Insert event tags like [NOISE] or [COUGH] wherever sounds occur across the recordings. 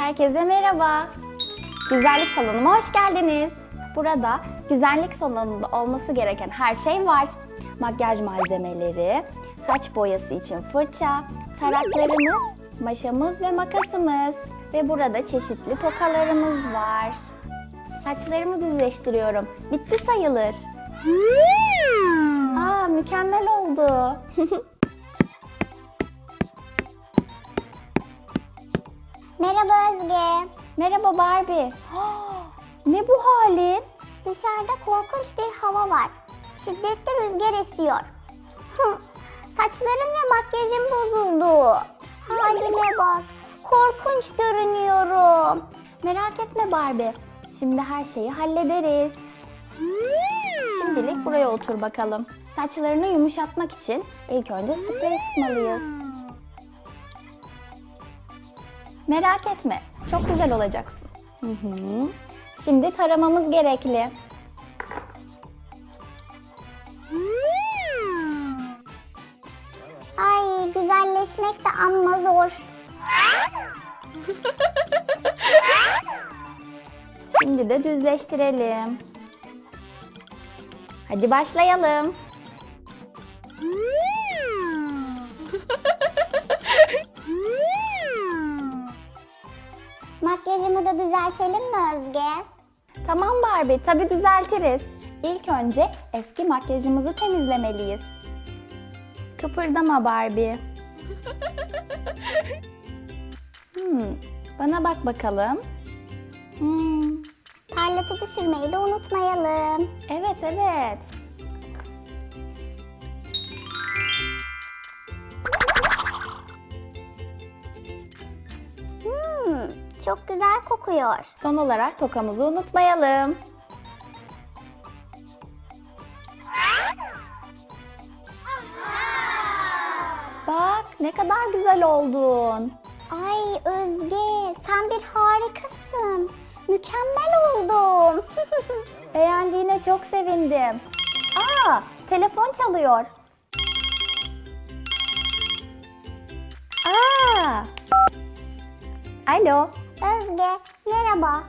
Herkese merhaba. Güzellik salonuma hoş geldiniz. Burada güzellik salonunda olması gereken her şey var. Makyaj malzemeleri, saç boyası için fırça, taraklarımız, maşamız ve makasımız. Ve burada çeşitli tokalarımız var. Saçlarımı düzleştiriyorum. Bitti sayılır. Aa mükemmel oldu. [LAUGHS] Merhaba Özge. Merhaba Barbie. [GASPS] ne bu halin? Dışarıda korkunç bir hava var. Şiddetli rüzgar esiyor. [LAUGHS] Saçlarım ve makyajım bozuldu. Halime bak. Korkunç görünüyorum. Merak etme Barbie. Şimdi her şeyi hallederiz. Şimdilik buraya otur bakalım. Saçlarını yumuşatmak için ilk önce sprey sıkmalıyız. Merak etme. Çok güzel olacaksın. Hı hı. Şimdi taramamız gerekli. Ay güzelleşmek de amma zor. Şimdi de düzleştirelim. Hadi başlayalım. Da düzeltelim mi Özge? Tamam Barbie, tabii düzeltiriz. İlk önce eski makyajımızı temizlemeliyiz. Kıpırdama Barbie. [LAUGHS] Hmm, bana bak bakalım. Hmm, Parlatıcı sürmeyi de unutmayalım. evet evet. Çok güzel kokuyor. Son olarak tokamızı unutmayalım. Bak ne kadar güzel oldun. Ay Özge sen bir harikasın. Mükemmel oldum. [LAUGHS] Beğendiğine çok sevindim. Aa, telefon çalıyor. Aa. Alo. Özge merhaba.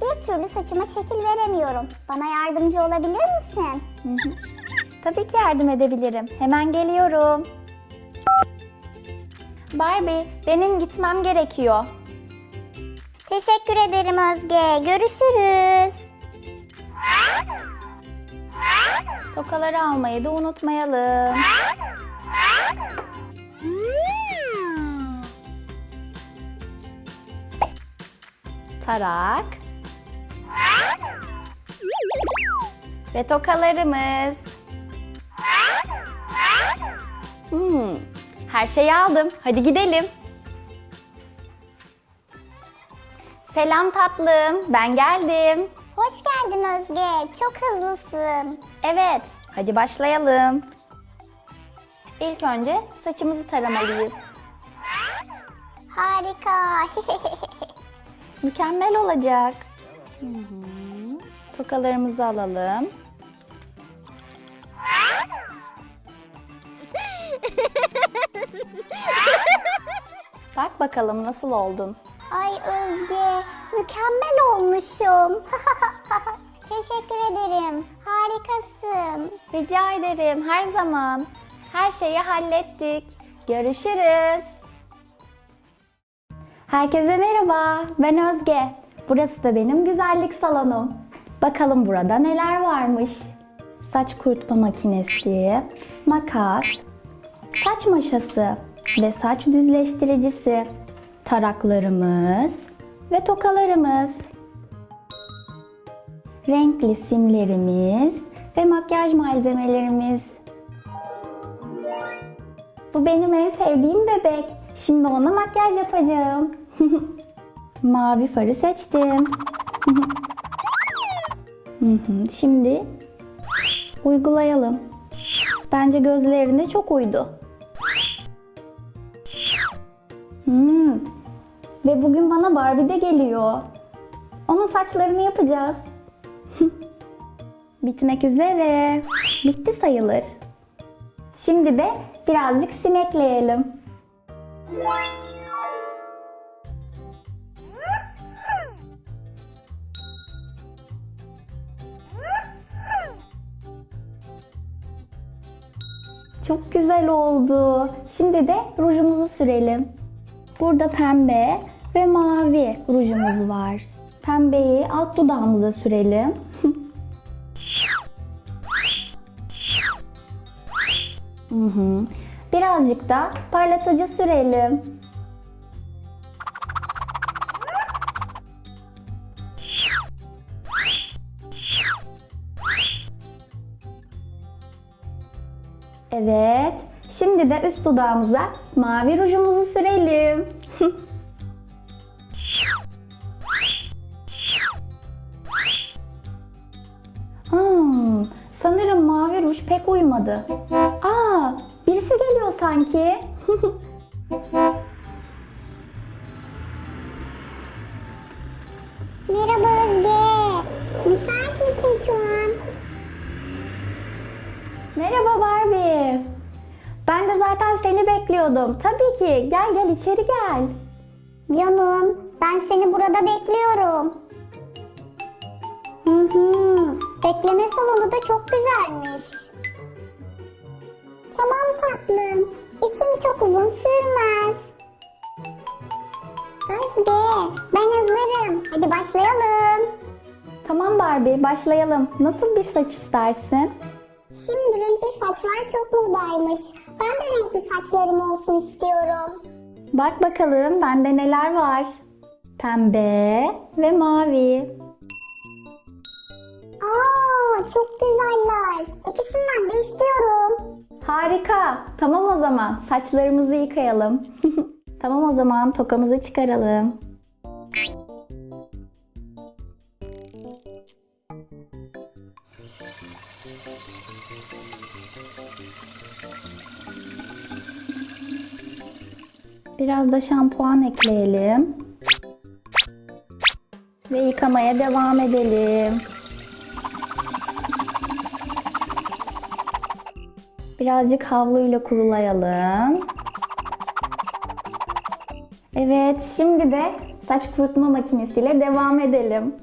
Bir türlü saçıma şekil veremiyorum. Bana yardımcı olabilir misin? Tabii ki yardım edebilirim. Hemen geliyorum. Barbie, benim gitmem gerekiyor. Teşekkür ederim Özge. Görüşürüz. Tokaları almayı da unutmayalım. [LAUGHS] Tarak. Ve tokalarımız. Hmm, her şeyi aldım. Hadi gidelim. Selam tatlım, ben geldim. Hoş geldin Özge. Çok hızlısın. Evet, hadi başlayalım. İlk önce saçımızı taramalıyız. Harika. [LAUGHS] Mükemmel olacak. Hı hı. Tokalarımızı alalım. Bak bakalım nasıl oldun. Ay Özge mükemmel olmuşum. [LAUGHS] Teşekkür ederim. Harikasın. Rica ederim her zaman. Her şeyi hallettik. Görüşürüz. Herkese merhaba. Ben Özge. Burası da benim güzellik salonum. Bakalım burada neler varmış. Saç kurutma makinesi, makas, saç maşası ve saç düzleştiricisi, taraklarımız ve tokalarımız renkli simlerimiz ve makyaj malzemelerimiz. Bu benim en sevdiğim bebek. Şimdi ona makyaj yapacağım. [LAUGHS] Mavi farı seçtim. [LAUGHS] Şimdi uygulayalım. Bence gözlerine çok uydu. Hmm. Ve bugün bana Barbie de geliyor. Onun saçlarını yapacağız. [LAUGHS] Bitmek üzere. Bitti sayılır. Şimdi de birazcık sim çok güzel oldu. Şimdi de rujumuzu sürelim. Burada pembe ve mavi rujumuz var. Pembeyi alt dudağımıza sürelim. [LAUGHS] Birazcık da parlatıcı sürelim. Evet. Şimdi de üst dudağımıza mavi rujumuzu sürelim. [LAUGHS] Hmm, sanırım mavi ruj pek uymadı. Aa, birisi geliyor sanki. [LAUGHS] Merhaba Barbie. Ben de zaten seni bekliyordum. Tabii ki. Gel gel içeri gel. Canım, ben seni burada bekliyorum. Hı hı. Bekleme salonu da çok güzelmiş. Tamam tatlım. İşim çok uzun sürmez. Özge, ben hazırım. Hadi başlayalım. Tamam Barbie, başlayalım. Nasıl bir saç istersin? Şimdi renkli saçlar çok modaymış. Ben de renkli saçlarım olsun istiyorum. Bak bakalım bende neler var. Pembe ve mavi. Aa, çok güzeller. İkisinden de istiyorum. Harika. Tamam o zaman. Saçlarımızı yıkayalım. [LAUGHS] tamam o zaman tokamızı çıkaralım. Biraz da şampuan ekleyelim. Ve yıkamaya devam edelim. Birazcık havluyla kurulayalım. Evet, şimdi de saç kurutma makinesiyle devam edelim.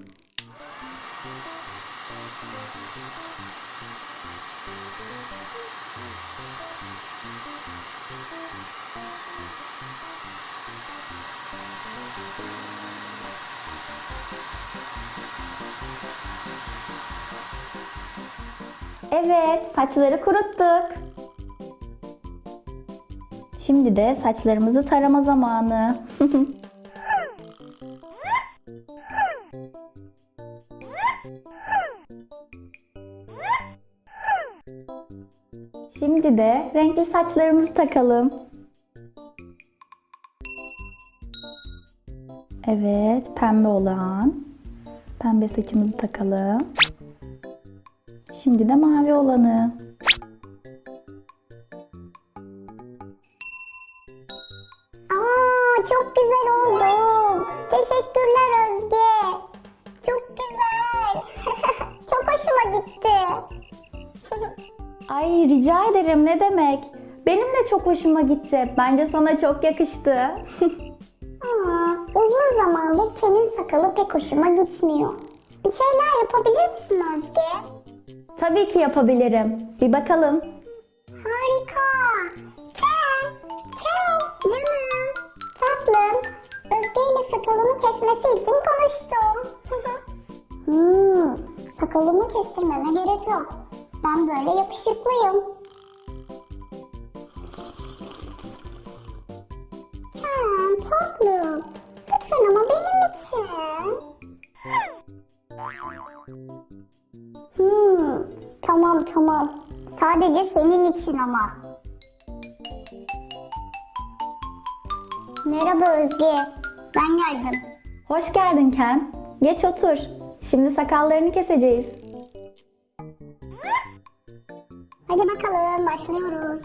Evet, saçları kuruttuk. Şimdi de saçlarımızı tarama zamanı. [LAUGHS] Şimdi de renkli saçlarımızı takalım. Evet, pembe olan. Pembe saçımızı takalım. Şimdi de mavi olanı. Aa, çok güzel oldu. Teşekkürler Özge. Çok güzel. [LAUGHS] çok hoşuma gitti. Ay rica ederim ne demek. Benim de çok hoşuma gitti. Bence sana çok yakıştı. [LAUGHS] Aa, uzun zamandır senin sakalı pek hoşuma gitmiyor. Bir şeyler yapabilir misin Özge? Tabii ki yapabilirim. Bir bakalım. Harika. Ken, Ken, canım, tatlım. Özge ile sakalımı kesmesi için konuştum. [LAUGHS] hmm, sakalımı kestirmeme gerek yok. Ben böyle yakışıklıyım. Ken, tatlım. Lütfen ama benim için. Tamam tamam. Sadece senin için ama. Merhaba Özge. Ben geldim. Hoş geldin Ken. Geç otur. Şimdi sakallarını keseceğiz. Hadi bakalım başlıyoruz.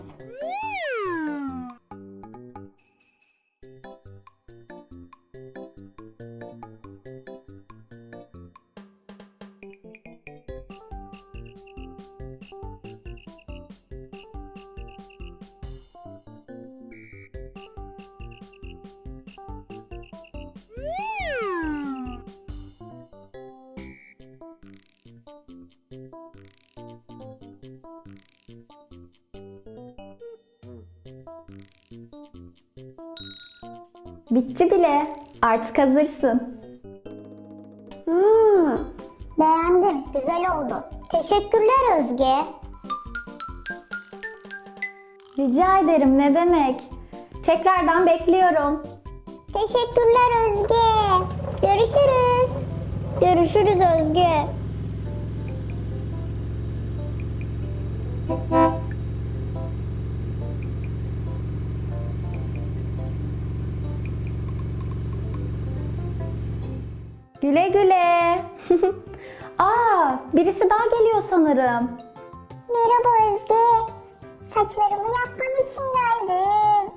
Bitti bile. Artık hazırsın. Hmm, beğendim. Güzel oldu. Teşekkürler Özge. Rica ederim ne demek. Tekrardan bekliyorum. Teşekkürler Özge. Görüşürüz. Görüşürüz Özge. Güle güle. [LAUGHS] Aa, birisi daha geliyor sanırım. Merhaba Özge. Saçlarımı yapman için geldim.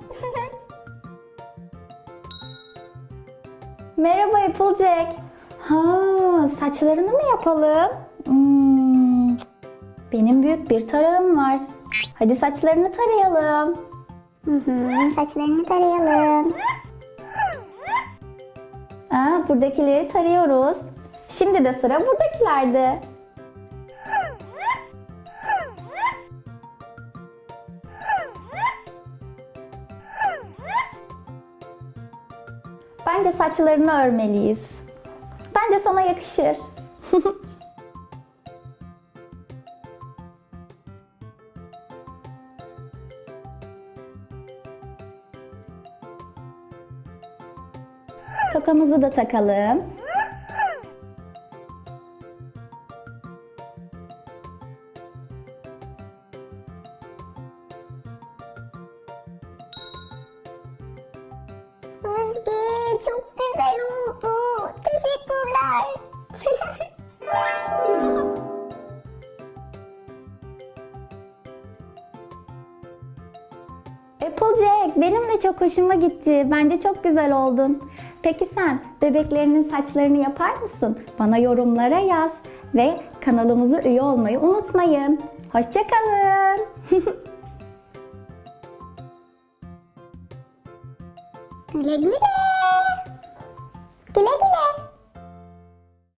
[LAUGHS] Merhaba Applejack. Ha, saçlarını mı yapalım? Hmm, benim büyük bir tarağım var. Hadi saçlarını tarayalım. Hı hı, Saçlarını tarayalım. Buradakileri tarıyoruz. Şimdi de sıra buradakilerde. Bence saçlarını örmeliyiz. Bence sana yakışır. [LAUGHS] Tokamızı da takalım. Özge çok güzel oldu. Teşekkürler. [LAUGHS] Applejack benim de çok hoşuma gitti. Bence çok güzel oldun. Peki sen bebeklerinin saçlarını yapar mısın? Bana yorumlara yaz ve kanalımıza üye olmayı unutmayın. Hoşçakalın. [LAUGHS] güle güle. Güle güle.